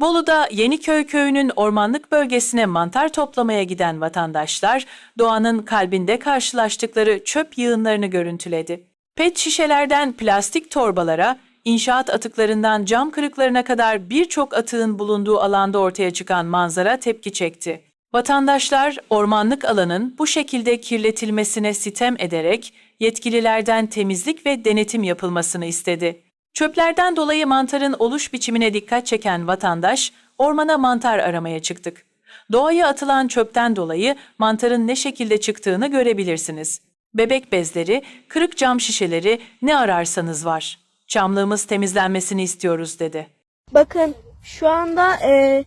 Bolu'da Yeniköy köyünün ormanlık bölgesine mantar toplamaya giden vatandaşlar doğanın kalbinde karşılaştıkları çöp yığınlarını görüntüledi. Pet şişelerden plastik torbalara, inşaat atıklarından cam kırıklarına kadar birçok atığın bulunduğu alanda ortaya çıkan manzara tepki çekti. Vatandaşlar ormanlık alanın bu şekilde kirletilmesine sitem ederek yetkililerden temizlik ve denetim yapılmasını istedi. Çöplerden dolayı mantarın oluş biçimine dikkat çeken vatandaş ormana mantar aramaya çıktık. Doğaya atılan çöpten dolayı mantarın ne şekilde çıktığını görebilirsiniz. Bebek bezleri, kırık cam şişeleri ne ararsanız var. Çamlığımız temizlenmesini istiyoruz dedi. Bakın şu anda e,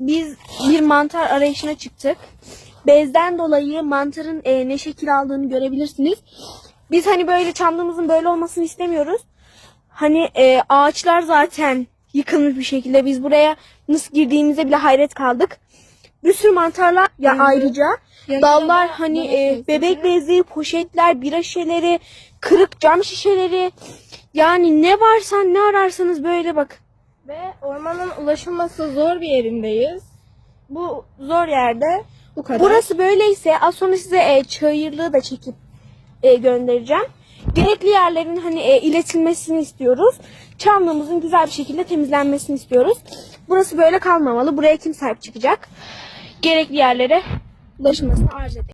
biz bir mantar arayışına çıktık. Bezden dolayı mantarın e, ne şekil aldığını görebilirsiniz. Biz hani böyle çamlığımızın böyle olmasını istemiyoruz. Hani e, ağaçlar zaten yıkılmış bir şekilde. Biz buraya nasıl girdiğimize bile hayret kaldık. Bir sürü mantarlar ya ayrıca dallar hani e, bebek bezi, poşetler, bira şişeleri, kırık cam şişeleri yani ne varsa ne ararsanız böyle bak. Ve ormanın ulaşılması zor bir yerindeyiz. Bu zor yerde. Bu kadar. Burası böyleyse az sonra size e, çayırlığı da çekip e, göndereceğim. Gerekli yerlerin hani e, iletilmesini istiyoruz. Çamlığımızın güzel bir şekilde temizlenmesini istiyoruz. Burası böyle kalmamalı. Buraya kim sahip çıkacak? Gerekli yerlere ulaşılmasını arz etmek